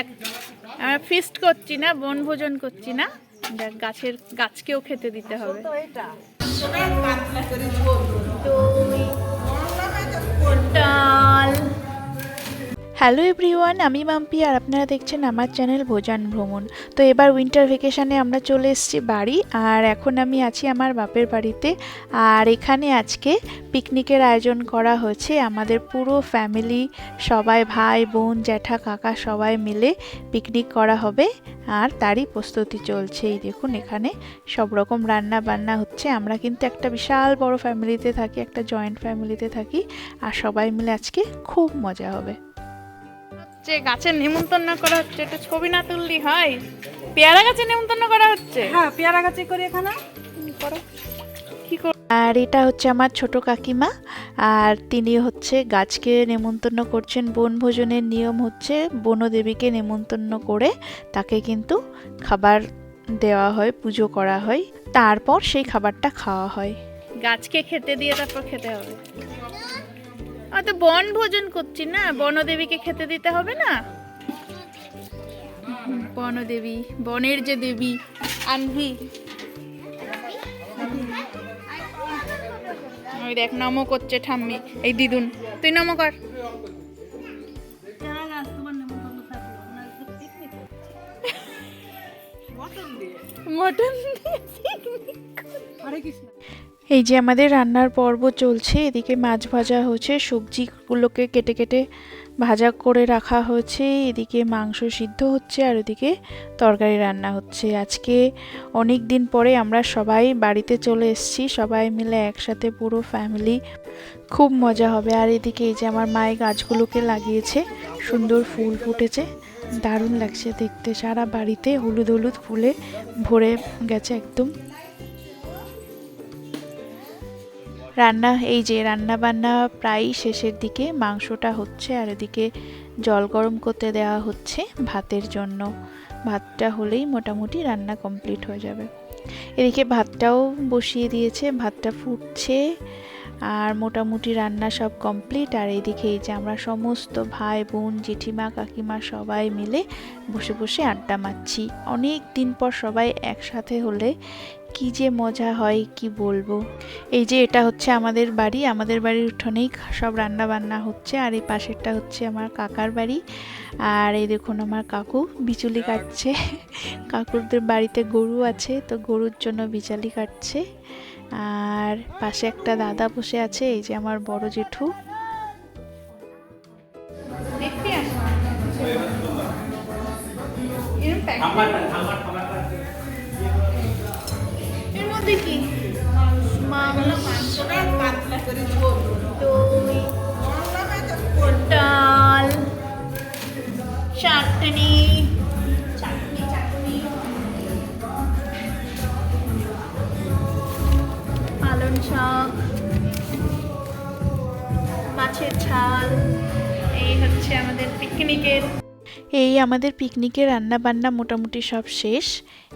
দেখ আমরা ফিস্ট করছি না বনভোজন করছি না। দেখ গাছের গাছকেও খেতে দিতে হবে। ডাল হ্যালো এভরিওয়ান আমি মাম্পি আর আপনারা দেখছেন আমার চ্যানেল ভোজান ভ্রমণ। তো এবার উইন্টার ভেকেশানে আমরা চলে এসেছি বাড়ি, আর এখন আমি আছি আমার বাপের বাড়িতে। আর এখানে আজকে পিকনিকের আয়োজন করা হয়েছে। আমাদের পুরো ফ্যামিলি সবাই ভাই, বোন, জ্যাঠা, কাকা সবাই মিলে পিকনিক করা হবে। আর তারই প্রস্তুতি চলছে। এই দেখুন এখানে সব রকম রান্না বান্না হচ্ছে। আমরা কিন্তু একটা বিশাল বড় ফ্যামিলিতে থাকি, একটা জয়েন্ট ফ্যামিলিতে থাকি। আর সবাই মিলে আজকে খুব মজা হবে। যে গাছের নেমন্তন্ন করা হচ্ছে একটু ছবি না তুললি হয়? পেয়ারা গাছে নেমন্তন্ন করা হচ্ছে? হ্যাঁ পেয়ারা গাছে করি এখানে। কি কর- আর এটা হচ্ছে আমার ছোট কাকিমা আর তিনি হচ্ছে গাছকে নেমন্তন্ন করছেন বনভোজনের নিয়ম হচ্ছে বনদেবীকে নেমন্তন্ন করে তাকে কিন্তু খাবার দেওয়া হয় পুজো করা হয় তারপর সেই খাবারটা খাওয়া হয়। গাছকে খেতে দিয়ে তারপর খেতে হবে। আর তো বন ভোজন করছি না, বনদেবীকে খেতে দিতে হবে না? বনদেবী, বনের যে দেবী, আনভি। ওই দেখ, নমো করছে ঠাম্মি, এই দিদুন। তুই নমো কর। মটন এই যে আমাদের রান্নার পর্ব চলছে, এদিকে মাছ ভাজা হচ্ছে, সবজিগুলোকে কেটে কেটে ভাজা করে রাখা হয়েছে এদিকে মাংস সিদ্ধ হচ্ছে, আর ওদিকে তরকারি রান্না হচ্ছে। আজকে অনেক দিন পরে আমরা সবাই বাড়িতে চলে এসেছি, সবাই মিলে একসাথে পুরো ফ্যামিলি খুব মজা হবে। আর এদিকে এই যে আমার মায়ের গাছগুলোকে লাগিয়েছে, সুন্দর ফুল ফুটেছে, দারুণ লাগছে দেখতে। সারা বাড়িতে হলুদ হলুদ ফুলে ভরে গেছে একদম। রান্না, এই যে রান্না বান্না প্রায় শেষের দিকে মাংসটা হচ্ছে আর এদিকে জল গরম করতে দেওয়া হচ্ছে ভাতের জন্য। ভাতটা হলেই মোটামুটি রান্না কমপ্লিট হয়ে যাবে। এদিকে ভাতটাও বসিয়ে দিয়েছে, ভাতটা ফুটছে আর মোটামুটি রান্না সব কমপ্লিট। আর এইদিকে এই যে আমরা সমস্ত ভাই, বোন, জেঠিমা, কাকিমা সবাই মিলে বসে বসে আড্ডা মারছি। অনেক দিন পর সবাই একসাথে হলে কি যে মজা হয়, কি বলব? এই যে এটা হচ্ছে আমাদের বাড়ি, আমাদের বাড়ির উঠোনেই সব রান্না বান্না হচ্ছে, আর এই পাশেরটা হচ্ছে আমার কাকার বাড়ি। আর এই দেখুন আমার কাকু বিচুলি কাটছে। কাকুরদের বাড়িতে গরু আছে, তো গরুর জন্য বিচালি কাটছে। আর পাশে একটা দাদা বসে আছে, এই যে আমার বড় জেঠু। এর আমাদের পিকনিকের রান্না বান্না মোটামুটি সব শেষ।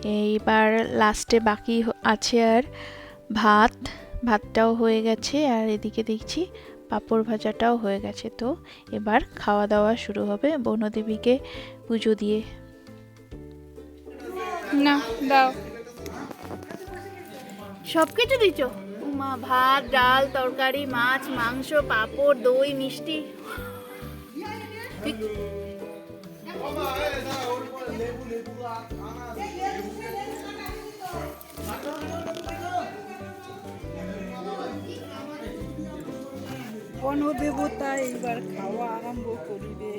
এইবার লাস্টে বাকি আছে আর ভাত। ভাতটাও হয়ে গেছে আর এদিকে দেখছি পাঁপড় ভাজাটাও হয়ে গেছে তো। এবার খাওয়া দাওয়া শুরু হবে বনদেবীকে পুজো দিয়ে। না দাও। সব কিছু দিচ্ছ মা ভাত ডাল তরকারি মাছ মাংস পাঁপড় দই মিষ্টি। বনদেবতা এইবার খাওয়া আরম্ভ করিবে।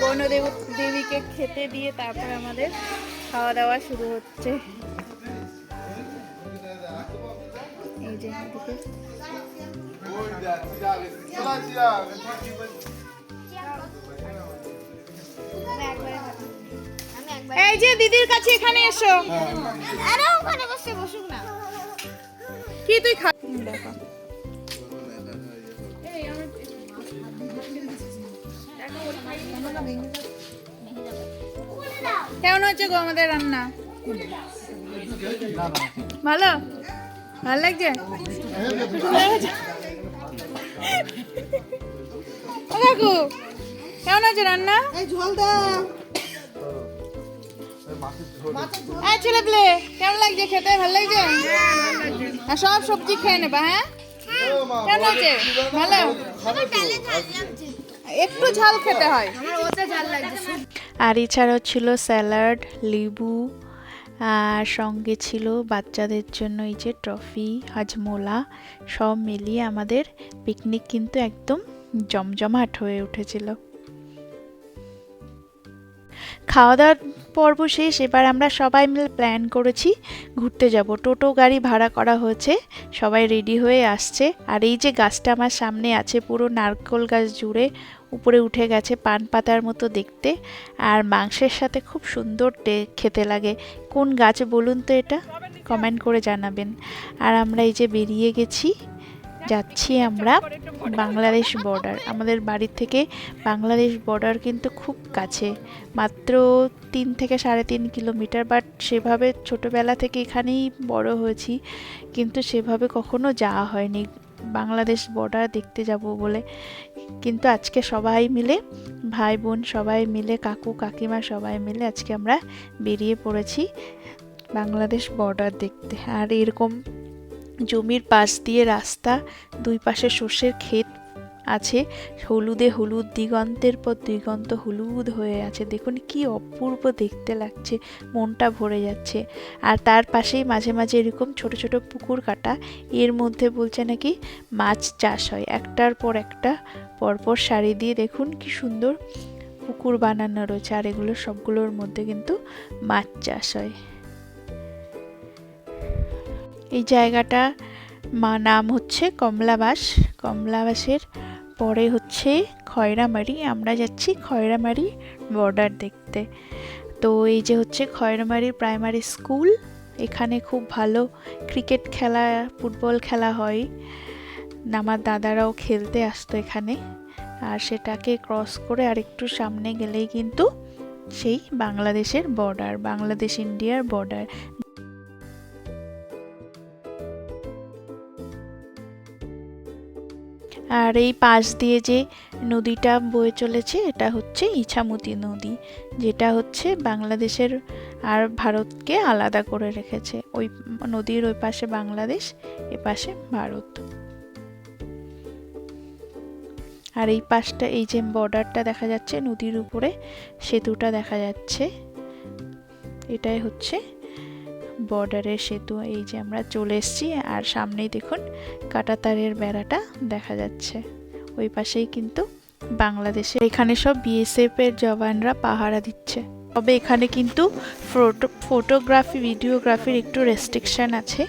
বনদেব দেবীকে খেতে দিয়ে তারপর আমাদের খাওয়া দাওয়া শুরু হচ্ছে। এই যে এই যে দিদির কাছে এখানে এসো। আরে ওখানে বসে বসুক না। কি তুই খা দেখো কেমন হচ্ছে গো আমাদের রান্না? ভালো? ভালো লাগছে? কাকু কেমন আছে রান্না? এই ঝোল দাও ছেলে পেলে, কেমন লাগছে খেতে? ভালো লাগছে? আর সব সবজি খেয়ে নেবা হ্যাঁ? কেমন আছে ভালো? একটু ঝাল খেতে হয়। আর এছাড়াও ছিল স্যালাড, লেবু, আর সঙ্গে ছিল বাচ্চাদের জন্য এই যে ট্রফি, হাজমোলা, সব মিলিয়ে আমাদের পিকনিক কিন্তু একদম জমজমাট হয়ে উঠেছিল। খাওয়া দাওয়ার পর্ব শেষ, এবার আমরা সবাই মিলে প্ল্যান করেছি ঘুরতে যাব। টোটো, গাড়ি ভাড়া করা হয়েছে, সবাই রেডি হয়ে আসছে। আর এই যে গাছটা আমার সামনে আছে, পুরো নারকেল গাছ জুড়ে উপরে উঠে গেছে পান পাতার মতো দেখতে। আর মাংসের সাথে খুব সুন্দর খেতে লাগে। কোন গাছ বলুন তো এটা? কমেন্ট করে জানাবেন। আর আমরা এই যে বেরিয়ে গেছি যাচ্ছি আমরা বাংলাদেশ বর্ডার আমাদের বাড়ির থেকে বাংলাদেশ বর্ডার কিন্তু খুব কাছে, মাত্র তিন থেকে সাড়ে তিন কিলোমিটার। বাট সেভাবে ছোটোবেলা থেকে এখানেই বড় হয়েছি, কিন্তু সেভাবে কখনো যাওয়া হয়নি। বাংলাদেশ বর্ডার দেখতে যাব বলে। কিন্তু আজকে সবাই মিলে, ভাই বোন সবাই মিলে, কাকু কাকিমা সবাই মিলে আজকে আমরা বেরিয়ে পড়েছি বাংলাদেশ বর্ডার দেখতে। আর এরকম জমির পাশ দিয়ে রাস্তা, দুই পাশে সর্ষের ক্ষেত আছে। হলুদে হলুদ, দিগন্তের পর দিগন্ত হলুদ হয়ে আছে। দেখুন কি অপূর্ব দেখতে লাগছে, মনটা ভরে যাচ্ছে। আর তার পাশেই মাঝে মাঝে এরকম ছোট ছোট পুকুর কাটা, এর মধ্যে বলছে নাকি মাছ চাষ হয়। একটার পর একটা, পরপর সারি দিয়ে দেখুন কি সুন্দর পুকুর বানানো রয়েছে। আর এগুলো সবগুলোর মধ্যে কিন্তু মাছ চাষ হয়। এই জায়গাটা, মা নাম হচ্ছে কমলাবাস। কমলাবাসের পরে হচ্ছে খয়রামারি। আমরা যাচ্ছি খয়রামারি বর্ডার দেখতে। তো এই যে হচ্ছে খয়রামারি প্রাইমারি স্কুল এখানে খুব ভালো ক্রিকেট খেলা ফুটবল খেলা হয়। আমার দাদারাও খেলতে আসতো এখানে। আর সেটাকে ক্রস করে আর একটু সামনে গেলেই কিন্তু সেই বাংলাদেশের বর্ডার বাংলাদেশ ইন্ডিয়ার বর্ডার আর এই পাশ দিয়ে যে নদীটা বয়ে চলেছে, এটা হচ্ছে ইছামতি নদী, যেটা হচ্ছে বাংলাদেশের আর ভারতকে আলাদা করে রেখেছে। ওই নদীর ওই পাশে বাংলাদেশ, এ পাশে ভারত। আর এই পাশটা, এই যে বর্ডারটা দেখা যাচ্ছে, নদীর উপরে সেতুটা দেখা যাচ্ছে। এটাই হচ্ছে বর্ডারের সেতু এই যে আমরা চলে এসেছি আর সামনেই দেখুন কাটাতারের বেড়াটা দেখা যাচ্ছে। ওই পাশেই কিন্তু বাংলাদেশে এখানে সব বিএসএফ এর জওয়ানরা পাহারা দিচ্ছে। তবে এখানে কিন্তু ফটো, ফটোগ্রাফি, ভিডিওগ্রাফির একটু রেস্ট্রিকশন আছে।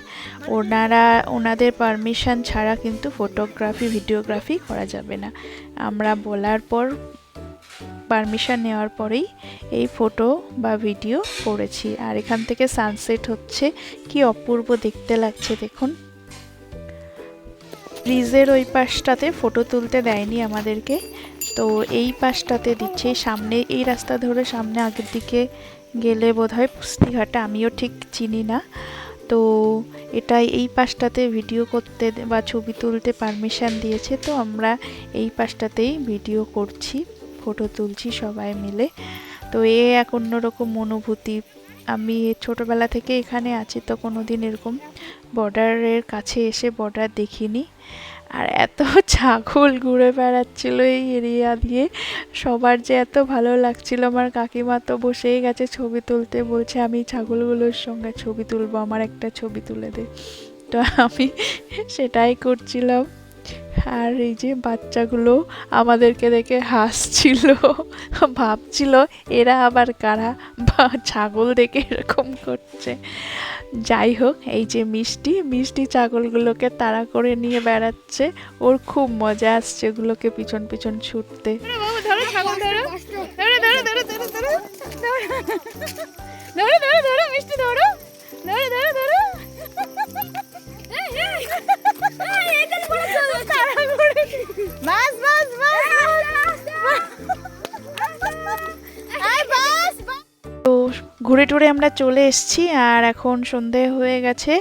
ওনারা, ওনাদের পারমিশন ছাড়া কিন্তু ফটোগ্রাফি ভিডিওগ্রাফি করা যাবে না। আমরা বলার পর পারমিশন নেওয়ার পরেই এই ফটো বা ভিডিও করেছি আর এখান থেকে সানসেট হচ্ছে। কি অপূর্ব দেখতে লাগছে, দেখুন। ব্রিজের ওই পাশটাতে ফটো তুলতে দেয়নি আমাদেরকে। তো এই পাশটাতে দিচ্ছে। সামনে, এই রাস্তা ধরে সামনে আগের দিকে গেলে বোধহয় পুস্তিঘাটা আমিও ঠিক চিনি না। তো এটাই এই পাশটাতে ভিডিও করতে বা ছবি তুলতে পারমিশন দিয়েছে। তো আমরা এই পাশটাতেই ভিডিও করছি। ফটো তুলছি সবাই মিলে। তো এ এক অন্যরকম অনুভূতি। আমি ছোটোবেলা থেকে এখানে আছি তো কোনো দিন এরকম বর্ডারের কাছে এসে বর্ডার দেখিনি। আর এত ছাগল ঘুরে বেড়াচ্ছিল এই এরিয়া দিয়ে। সবার যে এত ভালো লাগছিল, আমার কাকিমা তো বসেই গেছে ছবি তুলতে, বলছে, আমি ছাগলগুলোর সঙ্গে ছবি তুলবো, আমার একটা ছবি তুলে দে। তো আমি সেটাই করছিলাম। আর এই যে বাচ্চাগুলো আমাদেরকে দেখে হাসছিল, ভাবছিল এরা আবার কারা বা ছাগল দেখে এরকম করছে। যাই হোক, এই যে মিষ্টি মিষ্টি ছাগলগুলোকে তাড়া করে নিয়ে বেড়াচ্ছে। ওর খুব মজা আসছে ওগুলোকে পিছন পিছন ছুটতে। মিষ্টি ধরো। ঘুরে টুরে আমরা চলে এসেছি আর এখন সন্ধে হয়ে গেছে।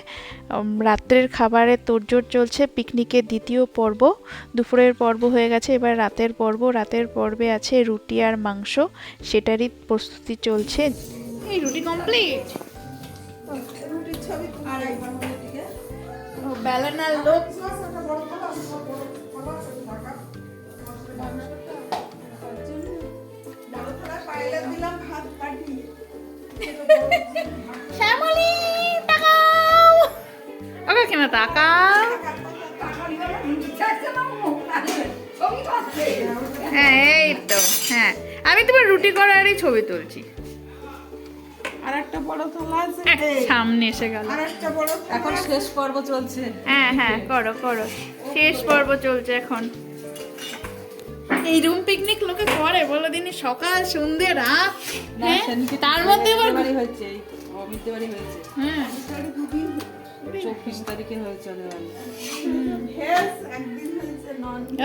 রাত্রের খাবারের তোড়জোড় চলছে পিকনিকের দ্বিতীয় পর্ব দুপুরের পর্ব হয়ে গেছে। এবার রাতের পর্ব রাতের পর্বে আছে রুটি আর মাংস সেটারই প্রস্তুতি চলছে। এই রুটি কমপ্লিট বেলানার লোক। শ্যামলি তাকাও হ্যাঁ এই তো হ্যাঁ। আমি তোমার রুটি করারই ছবি তুলছি। আর একটা বড় থালা আছে সামনে এসে গেল। আর একটা বড় এখন শেষ পর্ব চলছে। হ্যাঁ হ্যাঁ করো করো। শেষ পর্ব চলছে এখন। এই রুম পিকনিক লোকে করে বলো সকাল সন্ধে রাত। হ্যাঁ? তার মধ্যে আবার বাড়ি হয়েছে হ্যাঁ। চব্বিশ তারিখে হয়েছে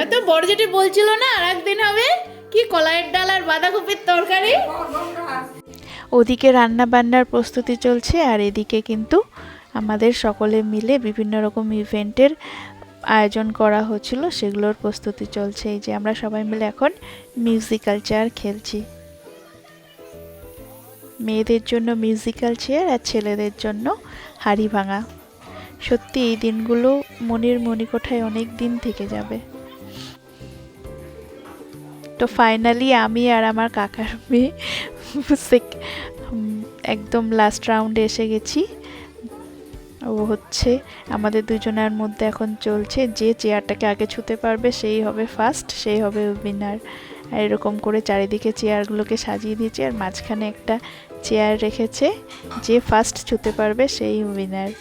ওদের বড় যেটি বলছিল না আর একদিন হবে। কি কলাইয়ের ডাল আর বাঁধাকপির তরকারি? ওদিকে রান্না বান্নার প্রস্তুতি চলছে আর এদিকে কিন্তু আমাদের সকলে মিলে বিভিন্ন রকম ইভেন্টের আয়োজন করা হচ্ছিল সেগুলোর প্রস্তুতি চলছে। এই যে আমরা সবাই মিলে এখন মিউজিক্যাল চেয়ার খেলছি। মেয়েদের জন্য মিউজিক্যাল চেয়ার আর ছেলেদের জন্য হাড়ি ভাঙা। সত্যি এই দিনগুলো মনের মণিকোঠায় অনেক দিন থেকে যাবে। তো ফাইনালি আমি আর আমার কাকার মেয়ে একদম লাস্ট রাউন্ডে এসে গেছি। ও হচ্ছে আমাদের দুজনের মধ্যে এখন চলছে। যে চেয়ারটাকে আগে ছুতে পারবে সেই হবে ফার্স্ট সেই হবে উইনার আর এরকম করে চারিদিকে চেয়ারগুলোকে সাজিয়ে দিয়েছে আর মাঝখানে একটা চেয়ার রেখেছে। যে ফার্স্ট ছুতে পারবে সেই উইনার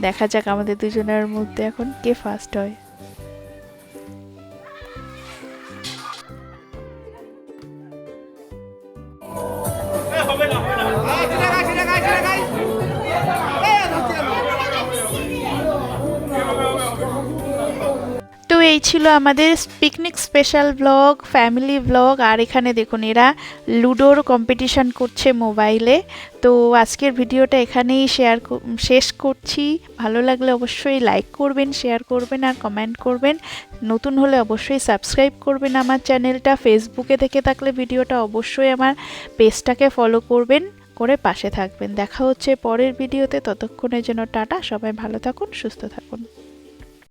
দেখা যাক আমাদের দুজনের মধ্যে এখন কে ফার্স্ট হয়। ছিল আমাদের picnic special blog family blog আর এখানে দেখুন এরা লুডোর কম্পিটিশন করছে মোবাইলে তো আজকের ভিডিওটা এখানেই শেয়ার শেষ করছি। ভালো লাগলে অবশ্যই লাইক করবেন শেয়ার করবেন আর কমেন্ট করবেন। নতুন হলে অবশ্যই সাবস্ক্রাইব করবেন আমার চ্যানেলটা ফেসবুকে থেকে থাকলে ভিডিওটা অবশ্যই আমার পেজটাকে ফলো করবেন, করে পাশে থাকবেন। দেখা হচ্ছে পরের ভিডিওতে। ততক্ষণের জন্য টাটা, সবাই ভালো থাকুন, সুস্থ থাকুন।